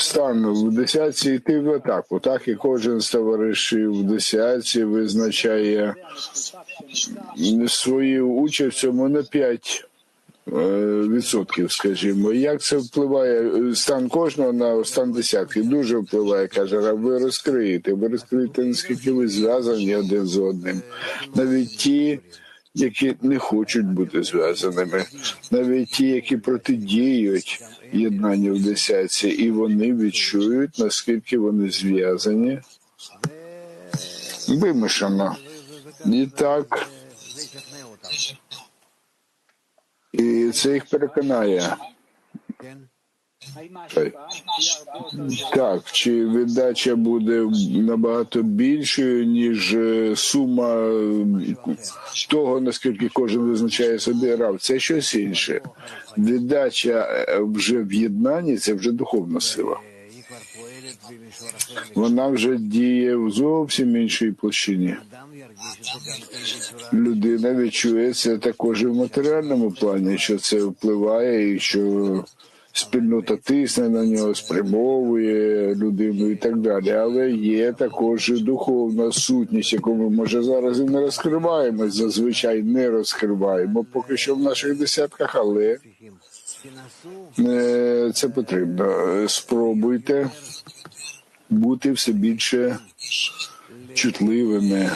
стан в десятці йти в атаку. Так і кожен з товаришів в десятці визначає свою участь в цьому на 5 е, відсотків, скажімо. Як це впливає е, стан кожного на стан десятки? Дуже впливає, каже, ви розкриєте, ви розкриєте, наскільки ви зв'язані один з одним. Навіть ті, які не хочуть бути зв'язаними, навіть ті, які протидіють єднанню в десятці, і вони відчують, наскільки вони зв'язані вимушено. І так, і це їх переконає. Е, так, чи віддача буде набагато більшою, ніж е, сума того, наскільки кожен визначає собі рав. Це щось інше. Віддача е, вже в єднанні це вже духовна сила. Вона вже діє в зовсім іншій площині. Людина відчує це також і в матеріальному плані, що це впливає і що спільнота тисне на нього, спрямовує людину і так далі. Але є також і духовна сутність, яку ми може зараз і не розкриваємо, зазвичай не розкриваємо. Поки що в наших десятках, але е, це потрібно. Спробуйте бути все більше чутливими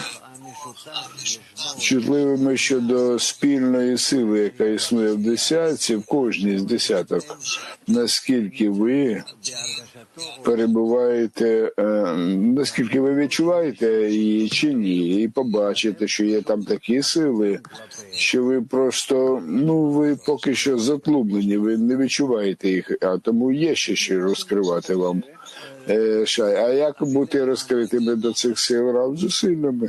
чутливими щодо спільної сили, яка існує в десятці, в кожній з десяток, наскільки ви перебуваєте, е, наскільки ви відчуваєте її чи ні, і побачите, що є там такі сили, що ви просто ну ви поки що затлублені, ви не відчуваєте їх, а тому є ще що розкривати вам. Е, шай. А як бути розкритими до цих сил разом зусиллями?